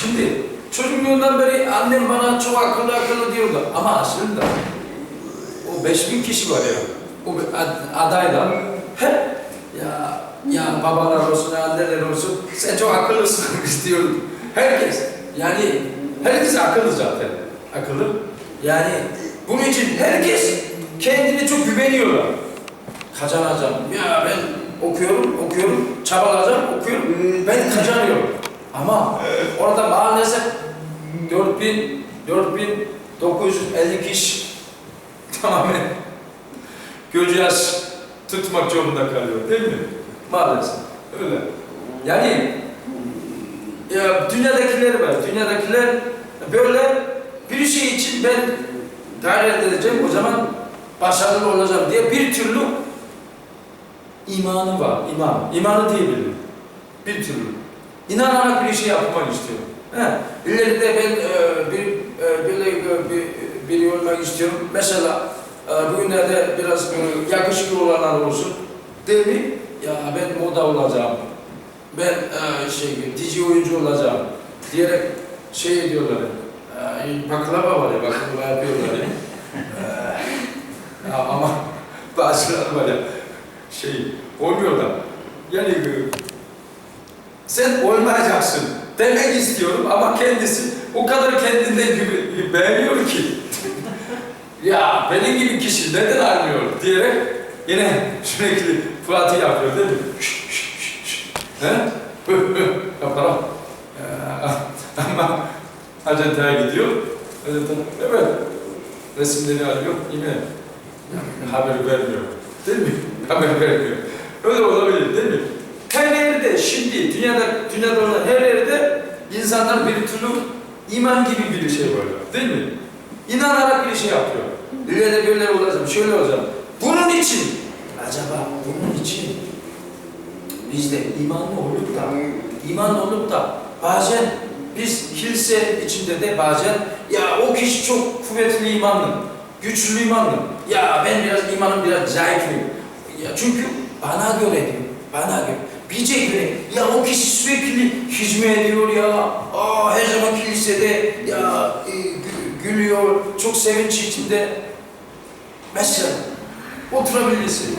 Şimdi çocukluğundan beri annem bana çok akıllı akıllı diyordu. Ama aslında o 5000 kişi var ya, o ad- adaylar hep ya ya babalar olsun, anneler olsun, sen çok akıllısın istiyorum. Herkes, yani herkes akıllı zaten, akıllı. Yani bunun için herkes kendine çok güveniyorlar. Kazanacağım. Ya ben okuyorum, okuyorum, çabalayacağım, okuyorum, ben kazanıyorum. Ama orada maalesef 4000, 4950 kişi tamamen göz yaş tutmak zorunda kalıyor değil mi? Maalesef öyle. Yani ya dünyadakiler var. Dünyadakiler böyle bir şey için ben gayret edeceğim o zaman başarılı olacağım diye bir türlü imanı var. İman. İmanı diyebilirim. Bir türlü. İnanarak bir şey yapmak istiyorum. He. İleride ben e, bir e, böyle e, bir, biri olmak istiyorum. Mesela e, bugünlerde biraz e, yakışıklı olanlar olsun. Değil mi? Ya ben moda olacağım. Ben e, şey dizi oyuncu olacağım diyerek şey diyorlar. E, baklava var ya baklava yapıyorlar ya. E, ama bazıları var ya şey olmuyor da yani e, sen olmayacaksın demek istiyorum ama kendisi o kadar kendinden gibi beğeniyor ki ya benim gibi kişi neden almıyor diyerek yine sürekli Fuat'ı yapıyor değil mi? Şş, şş, şş. He? Yaparak. Ee, ama acentaya gidiyor. Acenta, evet. Resimleri alıyor. Yine haber vermiyor. Değil mi? Haber vermiyor. Öyle olabilir değil mi? Her yerde şimdi dünyada dünyada olan her yerde insanlar bir türlü iman gibi bir şey var. Değil mi? İnanarak bir şey yapıyor. İleride böyle olacağım, şöyle olacağım. Bunun için acaba bunun için biz de imanlı olup da iman olup da bazen biz kilise içinde de bazen ya o kişi çok kuvvetli imanlı, güçlü imanlı. Ya ben biraz imanım biraz zayıflıyım. Ya çünkü bana göre diyor, bana göre. Bize göre ya o kişi sürekli hizmet ediyor ya, aa, her zaman kilisede ya e, gü- gülüyor, çok sevinç içinde. Mesela oturabilirsin.